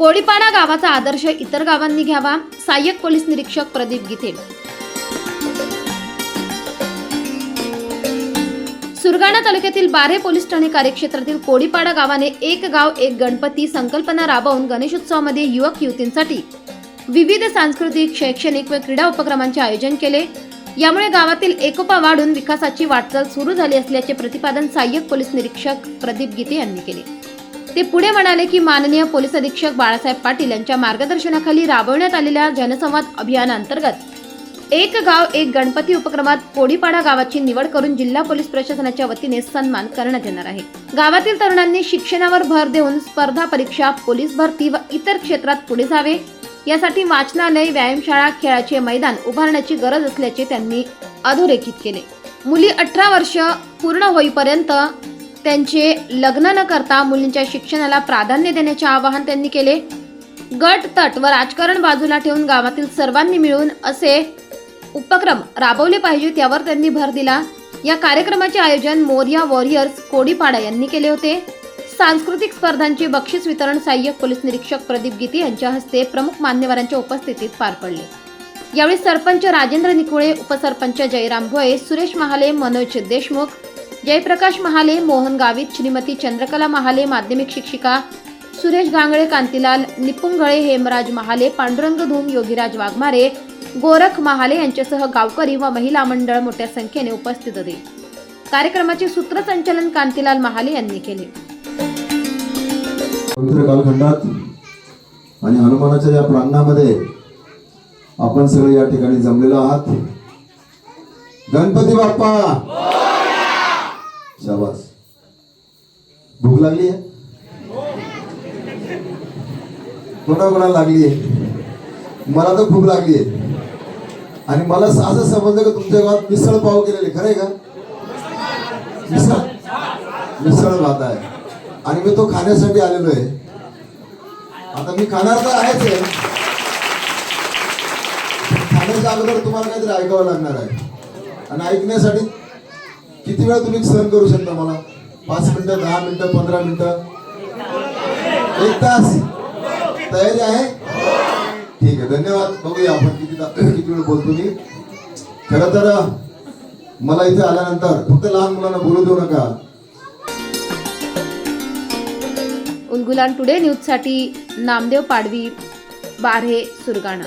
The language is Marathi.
कोळीपाडा गावाचा आदर्श इतर गावांनी घ्यावा. सहाय्यक पोलीस निरीक्षक प्रदीप गीते सुरगाणा तालुक्यातील बारे पोलीस ठाणे कार्यक्षेत्रातील कोडीपाडा गावाने एक गाव एक गणपती संकल्पना राबवून गणेशोत्सवामध्ये युवक युवतींसाठी विविध सांस्कृतिक शैक्षणिक व क्रीडा उपक्रमांचे आयोजन केले. यामुळे गावातील एकोपा वाढून विकासाची वाटचाल सुरू झाली असल्याचे प्रतिपादन सहाय्यक पोलीस निरीक्षक प्रदीप गीते यांनी केले. ते पुढे म्हणाले की माननीय पोलीस अधीक्षक बाळासाहेब पाटील यांच्या मार्गदर्शनाखाली राबवण्यात आलेल्या जनसंवाद अभियानांतर्गत एक गाव एक गणपती उपक्रमात कोडीपाडा गावाची निवड करून जिल्हा पोलीस प्रशासनाच्या वतीने सन्मान करण्यात येणार आहे. गावातील तरुणांनी शिक्षणावर भर देऊन स्पर्धा परीक्षा पोलीस भरती व इतर क्षेत्रात पुढे जावे. यासाठी वाचनालय व्यायामशाळा खेळाचे मैदान उभारण्याची गरज असल्याचे त्यांनी अधोरेखित केले. मुली अठरा वर्ष पूर्ण होईपर्यंत त्यांचे लग्न न करता मुलींच्या शिक्षणाला प्राधान्य देण्याचे आवाहन त्यांनी केले. गट तट व राजकारण बाजूला ठेवून गावातील सर्वांनी मिळून असे उपक्रम राबवले पाहिजेत यावर त्यांनी भर दिला. या कार्यक्रमाचे आयोजन मोर्या वॉरियर्स कोडीपाडा यांनी केले होते. सांस्कृतिक स्पर्धांचे बक्षीस वितरण सहाय्यक पोलीस निरीक्षक प्रदीप गीते यांच्या हस्ते प्रमुख मान्यवरांच्या उपस्थितीत पार पडले. यावेळी सरपंच राजेंद्र निकुळे उपसरपंच जयराम भोये सुरेश महाले मनोज देशमुख जयप्रकाश महाले मोहन गावित श्रीमती चंद्रकला महाले माध्यमिक शिक्षिका सुरेश गांगळे कांतीलाल निपुंगळे हेमराज महाले पांडुरंग धूम योगीराज वाघमारे गोरख महाले यांच्यासह गावकरी व महिला मंडळ मोठ्या संख्येने उपस्थित होते. कार्यक्रमाचे सूत्रसंचालन कांतीलाल महाले यांनी केले. पवित्र कालखंडात आणि हनुमानाच्या या प्रांगणामध्ये आपण सगळे या ठिकाणी जमलेलो आहात. गणपती बाप्पा! शाबास. भूक लागली आहे? कोणा कोणाला लागली आहे? मला तर भूक लागली आहे. आणि मला असं समजलं का तुमच्या गावात मिसळ पाव केलेले खरंय का? मिसळ? मिसळ भात आहे. आणि मी तो खाण्यासाठी आलेलो आहे. आता मी खाणार तर आहेच आहे. खाण्याच्या अगोदर तुम्हाला काहीतरी ऐकावं लागणार आहे. आणि ऐकण्यासाठी किती वेळा तुम्ही सहन करू शकता मला? पाच मिनिटं दहा मिनिटं पंधरा मिनिटं? एक तास? तयारी आहे? ठीक आहे धन्यवाद. बघूया आपण किती किती वेळ बोलतो मी. खरं तर मला इथे आल्यानंतर फक्त लहान मुलांना बोलू देऊ नका. उलगुलान टुडे न्यूजसाठी नामदेव पाडवी बारे सुरगाणा.